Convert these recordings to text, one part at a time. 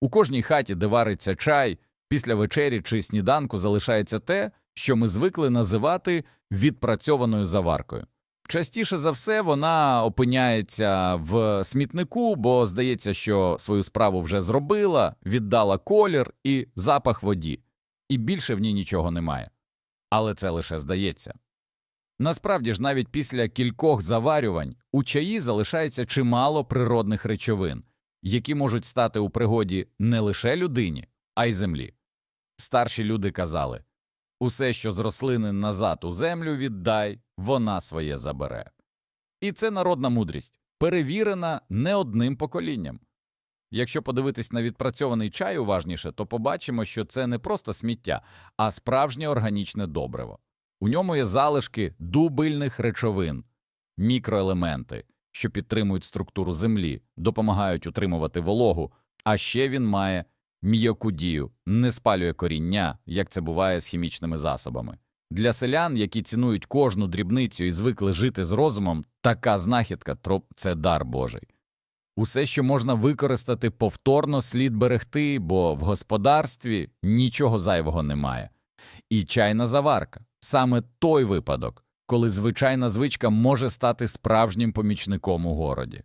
У кожній хаті, де вариться чай, після вечері чи сніданку залишається те, що ми звикли називати відпрацьованою заваркою. Частіше за все вона опиняється в смітнику, бо здається, що свою справу вже зробила, віддала колір і запах воді, і більше в ній нічого немає. Але це лише здається. Насправді ж, навіть після кількох заварювань у чаї залишається чимало природних речовин, які можуть стати у пригоді не лише людині, а й землі. Старші люди казали усе, що з рослини назад у землю віддай, вона своє забере. І це народна мудрість, перевірена не одним поколінням. Якщо подивитись на відпрацьований чай уважніше, то побачимо, що це не просто сміття, а справжнє органічне добриво. У ньому є залишки дубильних речовин, мікроелементи, що підтримують структуру землі, допомагають утримувати вологу, а ще він має м'яку дію, не спалює коріння, як це буває з хімічними засобами. Для селян, які цінують кожну дрібницю і звикли жити з розумом, така знахідка це дар Божий. Усе, що можна використати повторно, слід берегти, бо в господарстві нічого зайвого немає. І чайна заварка саме той випадок, коли звичайна звичка може стати справжнім помічником у городі.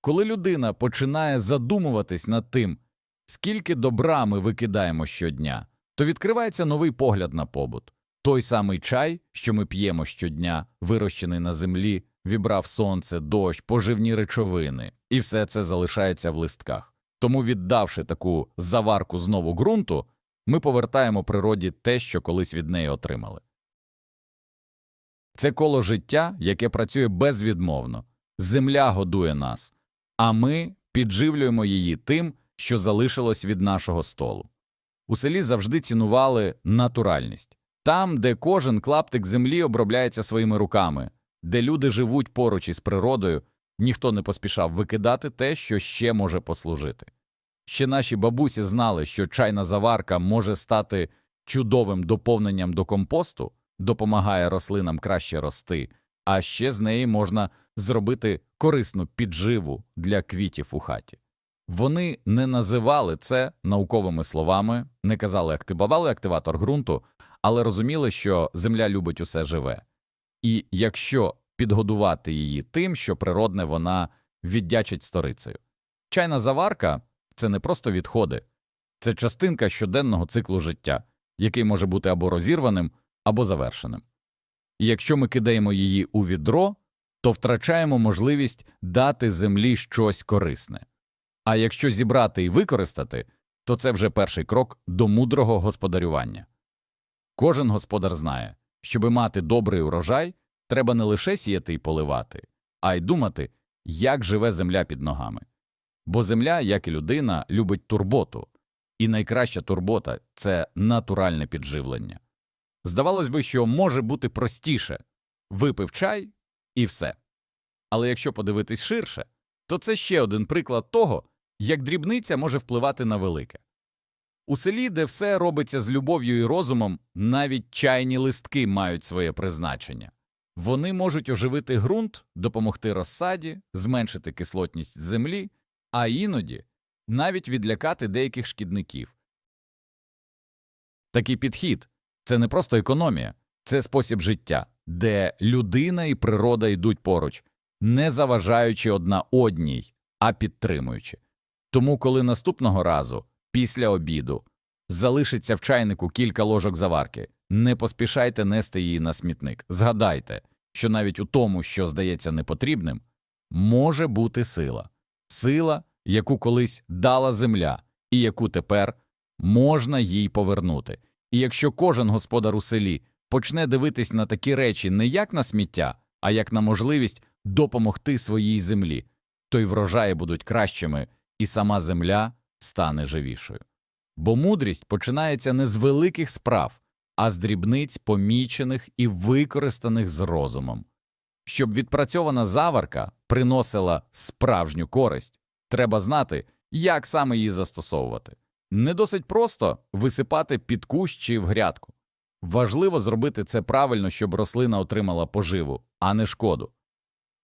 Коли людина починає задумуватись над тим, скільки добра ми викидаємо щодня, то відкривається новий погляд на побут. Той самий чай, що ми п'ємо щодня, вирощений на землі, вібрав сонце, дощ, поживні речовини, і все це залишається в листках. Тому, віддавши таку заварку знову ґрунту, ми повертаємо природі те, що колись від неї отримали. Це коло життя, яке працює безвідмовно. Земля годує нас, а ми підживлюємо її тим, що залишилось від нашого столу. У селі завжди цінували натуральність там, де кожен клаптик землі обробляється своїми руками, де люди живуть поруч із природою, ніхто не поспішав викидати те, що ще може послужити. Ще наші бабусі знали, що чайна заварка може стати чудовим доповненням до компосту, допомагає рослинам краще рости, а ще з неї можна зробити корисну підживу для квітів у хаті. Вони не називали це науковими словами, не казали активували активатор ґрунту, але розуміли, що земля любить усе живе. І якщо підгодувати її тим, що природне вона віддячить сторицею. Чайна заварка це не просто відходи, це частинка щоденного циклу життя, який може бути або розірваним, або завершеним. Якщо ми кидаємо її у відро, то втрачаємо можливість дати землі щось корисне. А якщо зібрати і використати, то це вже перший крок до мудрого господарювання. Кожен господар знає, щоби мати добрий урожай, треба не лише сіяти і поливати, а й думати, як живе земля під ногами. Бо земля, як і людина, любить турботу, і найкраща турбота це натуральне підживлення. Здавалось би, що може бути простіше випив чай і все. Але якщо подивитись ширше, то це ще один приклад того, як дрібниця може впливати на велике. У селі, де все робиться з любов'ю і розумом, навіть чайні листки мають своє призначення. Вони можуть оживити ґрунт, допомогти розсаді, зменшити кислотність землі, а іноді навіть відлякати деяких шкідників. Такий підхід це не просто економія, це спосіб життя, де людина і природа йдуть поруч, не заважаючи одна одній, а підтримуючи. Тому, коли наступного разу, після обіду, залишиться в чайнику кілька ложок заварки, не поспішайте нести її на смітник. Згадайте, що навіть у тому, що здається непотрібним, може бути сила, сила, яку колись дала земля, і яку тепер можна їй повернути. І якщо кожен господар у селі почне дивитись на такі речі не як на сміття, а як на можливість допомогти своїй землі, то й врожаї будуть кращими, і сама земля стане живішою. Бо мудрість починається не з великих справ, а з дрібниць, помічених і використаних з розумом. Щоб відпрацьована заварка приносила справжню користь, треба знати, як саме її застосовувати. Не досить просто висипати під кущ чи в грядку. Важливо зробити це правильно, щоб рослина отримала поживу, а не шкоду.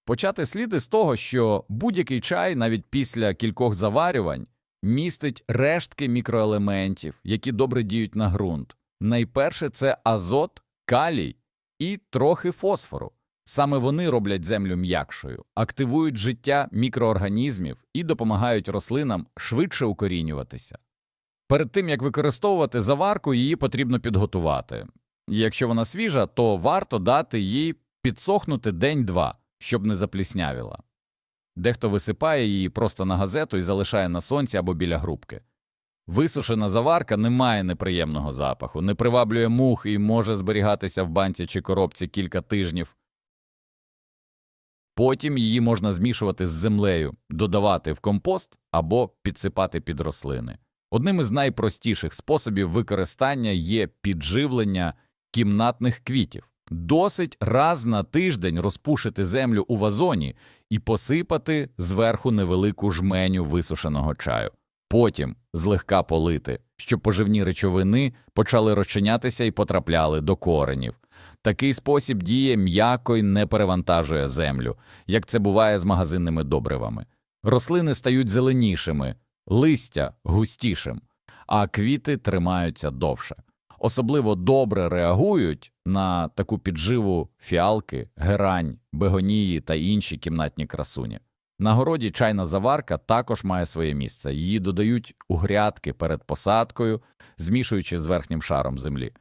Почати слід із того, що будь-який чай, навіть після кількох заварювань, містить рештки мікроелементів, які добре діють на ґрунт. Найперше це азот, калій і трохи фосфору. Саме вони роблять землю м'якшою, активують життя мікроорганізмів і допомагають рослинам швидше укорінюватися. Перед тим як використовувати заварку, її потрібно підготувати. Якщо вона свіжа, то варто дати їй підсохнути день-два, щоб не запліснявіла. Дехто висипає її просто на газету і залишає на сонці або біля грубки. Висушена заварка не має неприємного запаху, не приваблює мух і може зберігатися в банці чи коробці кілька тижнів. Потім її можна змішувати з землею, додавати в компост або підсипати під рослини. Одним із найпростіших способів використання є підживлення кімнатних квітів. Досить раз на тиждень розпушити землю у вазоні і посипати зверху невелику жменю висушеного чаю. Потім злегка полити, щоб поживні речовини почали розчинятися і потрапляли до коренів. Такий спосіб діє м'яко й не перевантажує землю, як це буває з магазинними добривами. Рослини стають зеленішими, листя густішим, а квіти тримаються довше. Особливо добре реагують на таку підживу фіалки, герань, бегонії та інші кімнатні красуні. На городі чайна заварка також має своє місце. Її додають у грядки перед посадкою, змішуючи з верхнім шаром землі.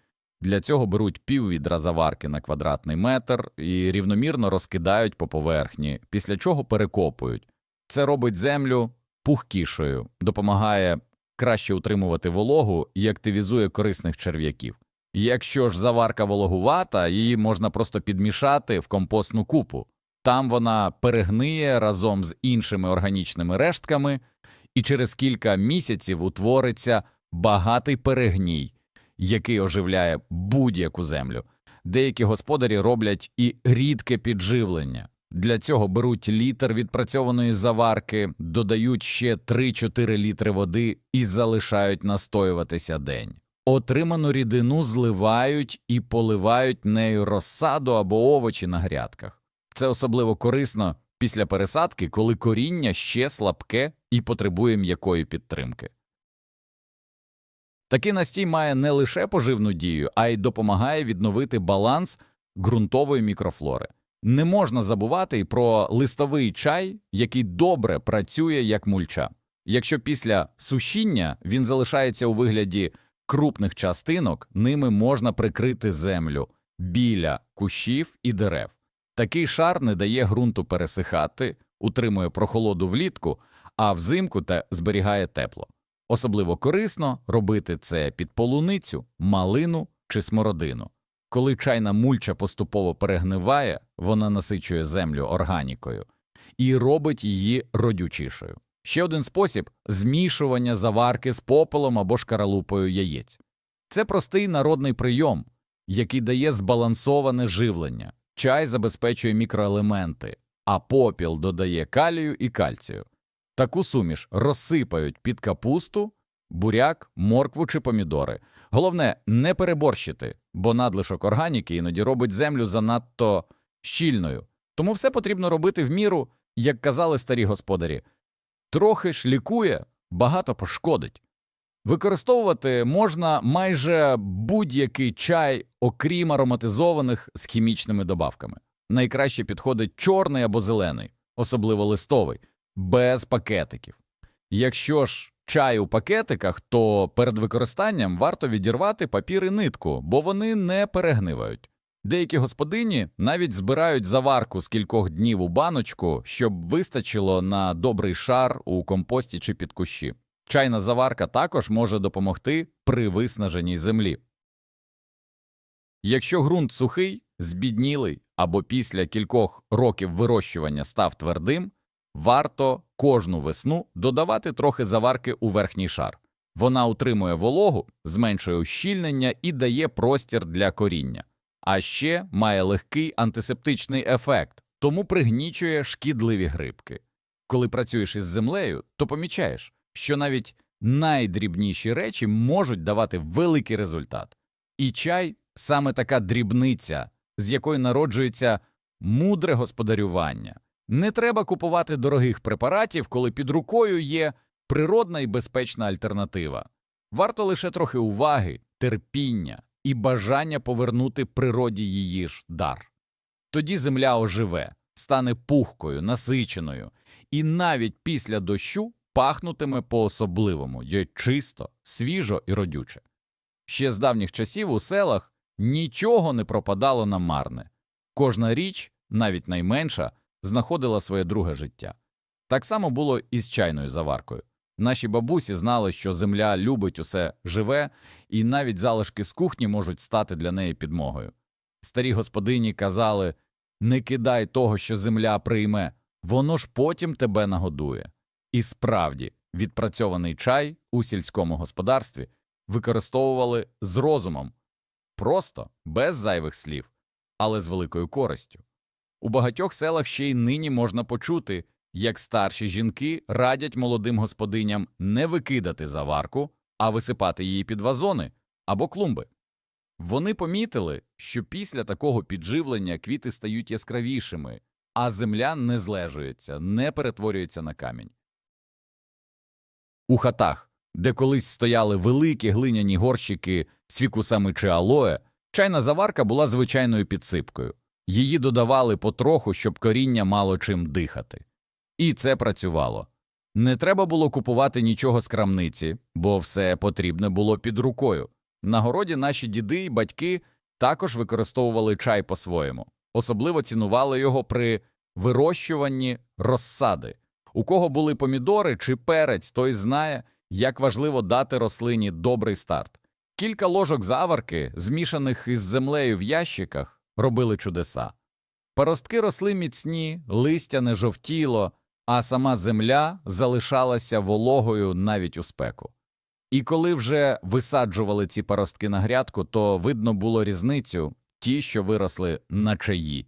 Для цього беруть пів відра заварки на квадратний метр і рівномірно розкидають по поверхні, після чого перекопують. Це робить землю пухкішою, допомагає краще утримувати вологу і активізує корисних черв'яків. Якщо ж заварка вологувата, її можна просто підмішати в компостну купу. Там вона перегниє разом з іншими органічними рештками, і через кілька місяців утвориться багатий перегній, який оживляє будь-яку землю. Деякі господарі роблять і рідке підживлення. Для цього беруть літр відпрацьованої заварки, додають ще 3-4 літри води і залишають настоюватися день. Отриману рідину зливають і поливають нею розсаду або овочі на грядках. Це особливо корисно після пересадки, коли коріння ще слабке і потребує м'якої підтримки. Такий настій має не лише поживну дію, а й допомагає відновити баланс ґрунтової мікрофлори. Не можна забувати й про листовий чай, який добре працює як мульча. Якщо після сушіння він залишається у вигляді крупних частинок, ними можна прикрити землю біля кущів і дерев. Такий шар не дає ґрунту пересихати, утримує прохолоду влітку, а взимку та зберігає тепло. Особливо корисно робити це під полуницю, малину чи смородину. Коли чайна мульча поступово перегниває, вона насичує землю органікою і робить її родючішою. Ще один спосіб змішування заварки з попелом або шкаралупою яєць. Це простий народний прийом, який дає збалансоване живлення. Чай забезпечує мікроелементи, а попіл додає калію і кальцію. Таку суміш розсипають під капусту, буряк, моркву чи помідори. Головне не переборщити, бо надлишок органіки іноді робить землю занадто щільною. Тому все потрібно робити в міру, як казали старі господарі. Трохи ж лікує, багато пошкодить. Використовувати можна майже будь-який чай, окрім ароматизованих з хімічними добавками. Найкраще підходить чорний або зелений, особливо листовий, без пакетиків. Якщо ж чай у пакетиках, то перед використанням варто відірвати папір і нитку, бо вони не перегнивають. Деякі господині навіть збирають заварку з кількох днів у баночку, щоб вистачило на добрий шар у компості чи під кущі. Чайна заварка також може допомогти при виснаженій землі. Якщо ґрунт сухий, збіднілий або після кількох років вирощування став твердим, варто кожну весну додавати трохи заварки у верхній шар. Вона утримує вологу, зменшує ущільнення і дає простір для коріння, а ще має легкий антисептичний ефект, тому пригнічує шкідливі грибки. Коли працюєш із землею, то помічаєш, що навіть найдрібніші речі можуть давати великий результат. І чай саме така дрібниця, з якої народжується мудре господарювання. Не треба купувати дорогих препаратів, коли під рукою є природна і безпечна альтернатива. Варто лише трохи уваги, терпіння і бажання повернути природі її ж дар. Тоді земля оживе, стане пухкою, насиченою, і навіть після дощу пахнутиме по-особливому, є чисто, свіжо і родюче. Ще з давніх часів у селах нічого не пропадало намарне. Кожна річ, навіть найменша, знаходила своє друге життя. Так само було і з чайною заваркою. Наші бабусі знали, що земля любить усе живе, і навіть залишки з кухні можуть стати для неї підмогою. Старі господині казали не кидай того, що земля прийме, воно ж потім тебе нагодує. І справді, відпрацьований чай у сільському господарстві використовували з розумом, просто, без зайвих слів, але з великою користю. У багатьох селах ще й нині можна почути, як старші жінки радять молодим господиням не викидати заварку, а висипати її під вазони або клумби. Вони помітили, що після такого підживлення квіти стають яскравішими, а земля не злежується, не перетворюється на камінь. У хатах, де колись стояли великі глиняні горщики з фікусами чи алоє, чайна заварка була звичайною підсипкою. Її додавали потроху, щоб коріння мало чим дихати. І це працювало. Не треба було купувати нічого з крамниці, бо все потрібне було під рукою. На городі наші діди і батьки також використовували чай по-своєму, особливо цінували його при вирощуванні розсади. У кого були помідори чи перець, той знає, як важливо дати рослині добрий старт. Кілька ложок заварки, змішаних із землею в ящиках, робили чудеса. Паростки росли міцні, листя не жовтіло, а сама земля залишалася вологою навіть у спеку. І коли вже висаджували ці паростки на грядку, то видно було різницю ті, що виросли на чаї,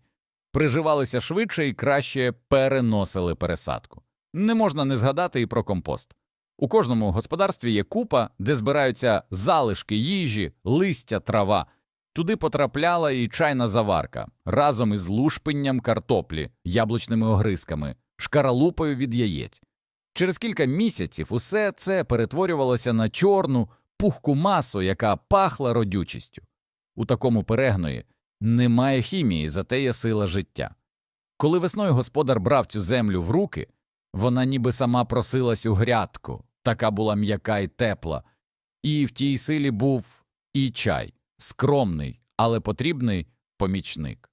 приживалися швидше і краще переносили пересадку. Не можна не згадати і про компост. У кожному господарстві є купа, де збираються залишки їжі, листя, трава. Туди потрапляла і чайна заварка разом із лушпинням картоплі, яблучними огризками, шкаралупою від яєць. Через кілька місяців усе це перетворювалося на чорну, пухку масу, яка пахла родючістю. У такому перегної немає хімії, зате є сила життя. Коли весною господар брав цю землю в руки, вона ніби сама просилась у грядку, така була м'яка і тепла, і в тій силі був і чай, скромний, але потрібний помічник.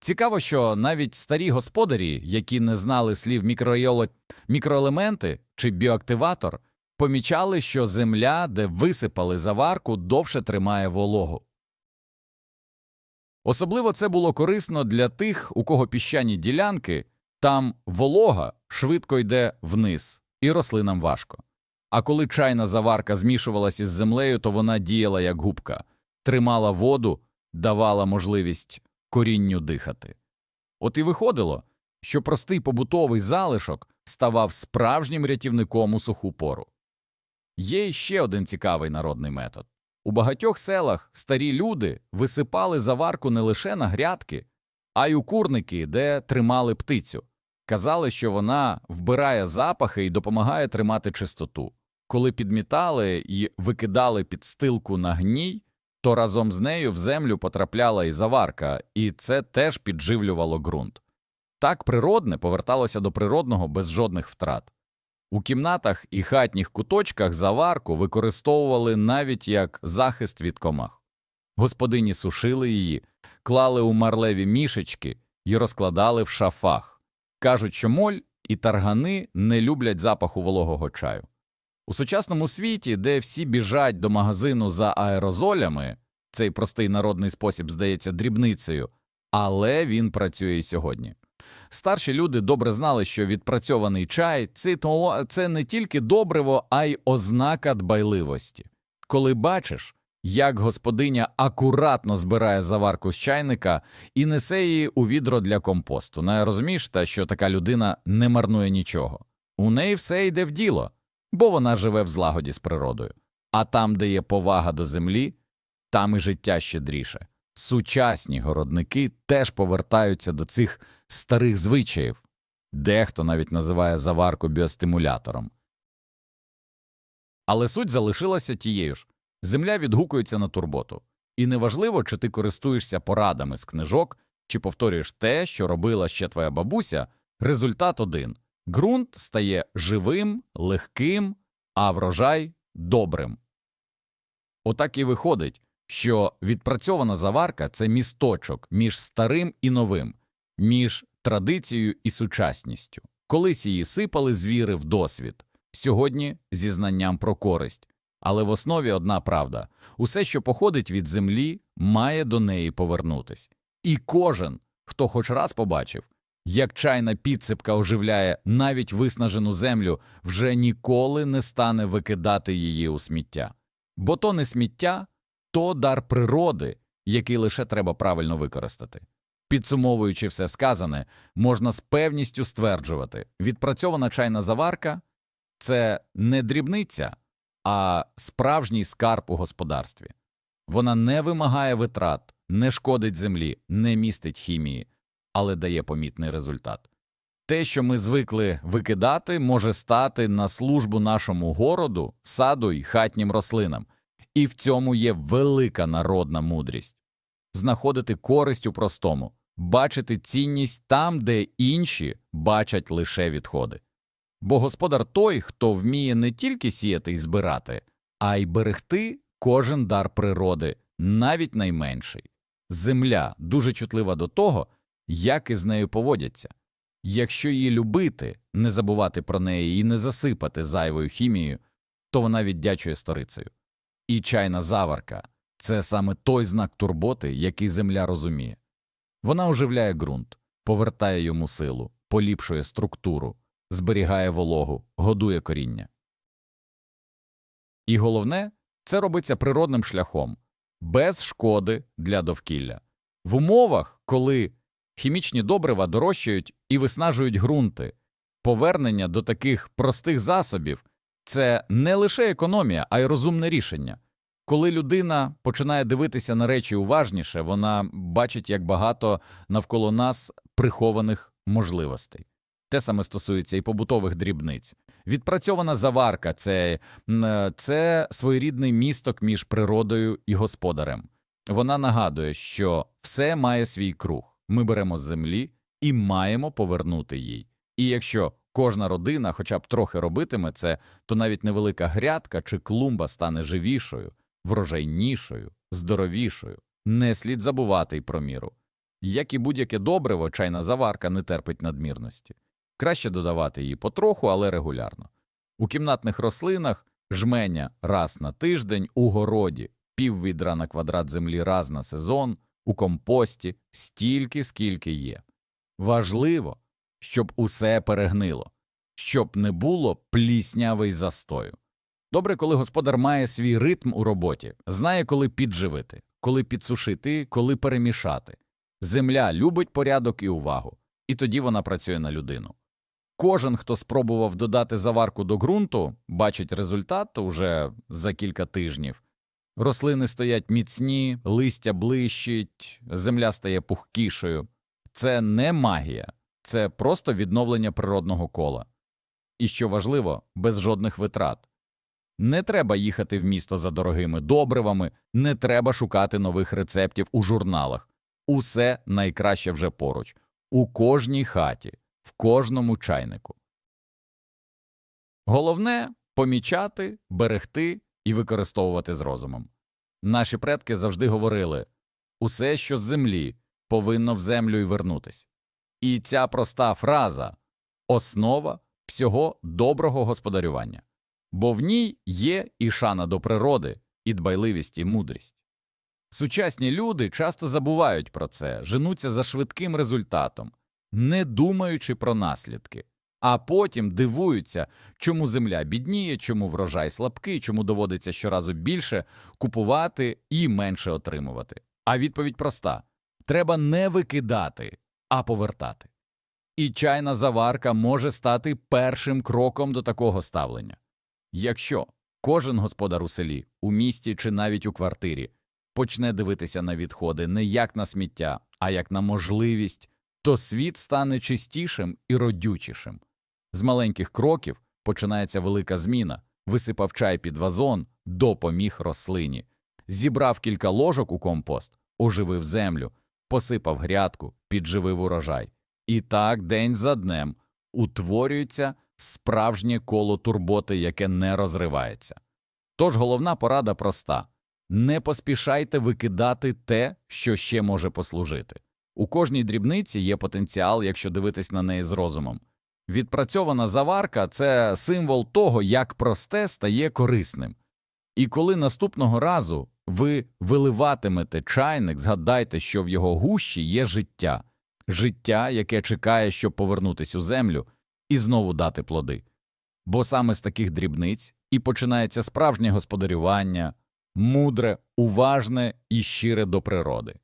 Цікаво, що навіть старі господарі, які не знали слів мікроеле- мікроелементи чи біоактиватор, помічали, що земля, де висипали заварку, довше тримає вологу. Особливо це було корисно для тих, у кого піщані ділянки, там волога швидко йде вниз, і рослинам важко. А коли чайна заварка змішувалася із землею, то вона діяла як губка, тримала воду, давала можливість корінню дихати. От і виходило, що простий побутовий залишок ставав справжнім рятівником у суху пору. Є ще один цікавий народний метод. У багатьох селах старі люди висипали заварку не лише на грядки, а й у курники, де тримали птицю. Казали, що вона вбирає запахи і допомагає тримати чистоту. Коли підмітали і викидали підстилку на гній, то разом з нею в землю потрапляла і заварка, і це теж підживлювало ґрунт. Так природне поверталося до природного без жодних втрат. У кімнатах і хатніх куточках заварку використовували навіть як захист від комах. Господині сушили її, клали у марлеві мішечки і розкладали в шафах. Кажуть, що моль і таргани не люблять запаху вологого чаю. У сучасному світі, де всі біжать до магазину за аерозолями, цей простий народний спосіб здається дрібницею, але він працює і сьогодні. Старші люди добре знали, що відпрацьований чай це, не тільки добриво, а й ознака дбайливості. Коли бачиш, як господиня акуратно збирає заварку з чайника і несе її у відро для компосту, не розумієш, та що така людина не марнує нічого. У неї все йде в діло, бо вона живе в злагоді з природою. А там, де є повага до землі, там і життя щедріше. Сучасні городники теж повертаються до цих старих звичаїв. Дехто навіть називає заварку біостимулятором. Але суть залишилася тією ж земля відгукується на турботу. І неважливо, чи ти користуєшся порадами з книжок, чи повторюєш те, що робила ще твоя бабуся, результат один ґрунт стає живим, легким, а врожай добрим. Отак і виходить, що відпрацьована заварка це місточок між старим і новим, між традицією і сучасністю. Колись її сипали з віри в досвід, сьогодні зі знанням про користь. Але в основі одна правда усе, що походить від землі, має до неї повернутись. І кожен, хто хоч раз побачив, як чайна підсипка оживляє навіть виснажену землю, вже ніколи не стане викидати її у сміття. Бо то не сміття, то дар природи, який лише треба правильно використати. Підсумовуючи все сказане, можна з певністю стверджувати, відпрацьована чайна заварка це не дрібниця, а справжній скарб у господарстві. Вона не вимагає витрат, не шкодить землі, не містить хімії, але дає помітний результат. Те, що ми звикли викидати, може стати на службу нашому городу, саду й хатнім рослинам, і в цьому є велика народна мудрість знаходити користь у простому, бачити цінність там, де інші бачать лише відходи. Бо господар той, хто вміє не тільки сіяти і збирати, а й берегти кожен дар природи, навіть найменший. Земля дуже чутлива до того, як із нею поводяться. Якщо її любити, не забувати про неї і не засипати зайвою хімією, то вона віддячує сторицею. І чайна заварка це саме той знак турботи, який земля розуміє. Вона оживляє ґрунт, повертає йому силу, поліпшує структуру, зберігає вологу, годує коріння. І головне це робиться природним шляхом, без шкоди для довкілля. В умовах, коли хімічні добрива дорожчають і виснажують ґрунти, повернення до таких простих засобів це не лише економія, а й розумне рішення. Коли людина починає дивитися на речі уважніше, вона бачить, як багато навколо нас прихованих можливостей. Те саме стосується і побутових дрібниць. Відпрацьована заварка це, це своєрідний місток між природою і господарем. Вона нагадує, що все має свій круг. Ми беремо з землі і маємо повернути їй. І якщо кожна родина хоча б трохи робитиме це, то навіть невелика грядка чи клумба стане живішою, врожайнішою, здоровішою. Не слід забувати й про міру. Як і будь-яке добриво, чайна заварка не терпить надмірності. Краще додавати її потроху, але регулярно. У кімнатних рослинах жменя раз на тиждень, у городі пів відра на квадрат землі раз на сезон, у компості стільки, скільки є. Важливо, щоб усе перегнило, щоб не було плісняви й застою. Добре, коли господар має свій ритм у роботі, знає, коли підживити, коли підсушити, коли перемішати. Земля любить порядок і увагу, і тоді вона працює на людину. Кожен, хто спробував додати заварку до ґрунту, бачить результат уже за кілька тижнів. Рослини стоять міцні, листя блищить, земля стає пухкішою. Це не магія, це просто відновлення природного кола. І що важливо, без жодних витрат. Не треба їхати в місто за дорогими добривами, не треба шукати нових рецептів у журналах. Усе найкраще вже поруч, у кожній хаті, в кожному чайнику. Головне помічати, берегти і використовувати з розумом. Наші предки завжди говорили усе, що з землі, повинно в землю й вернутись. І ця проста фраза основа всього доброго господарювання, бо в ній є і шана до природи, і дбайливість, і мудрість. Сучасні люди часто забувають про це, женуться за швидким результатом, не думаючи про наслідки, а потім дивуються, чому земля бідніє, чому врожай слабкий, чому доводиться щоразу більше купувати і менше отримувати. А відповідь проста треба не викидати, а повертати. І чайна заварка може стати першим кроком до такого ставлення. Якщо кожен господар у селі, у місті чи навіть у квартирі почне дивитися на відходи не як на сміття, а як на можливість, то світ стане чистішим і родючішим. З маленьких кроків починається велика зміна, висипав чай під вазон, допоміг рослині, зібрав кілька ложок у компост, оживив землю, посипав грядку, підживив урожай. І так день за днем утворюється справжнє коло турботи, яке не розривається. Тож головна порада проста не поспішайте викидати те, що ще може послужити. У кожній дрібниці є потенціал, якщо дивитись на неї з розумом. Відпрацьована заварка це символ того, як просте стає корисним. І коли наступного разу ви виливатимете чайник, згадайте, що в його гущі є життя, життя, яке чекає, щоб повернутись у землю і знову дати плоди. Бо саме з таких дрібниць і починається справжнє господарювання, мудре, уважне і щире до природи.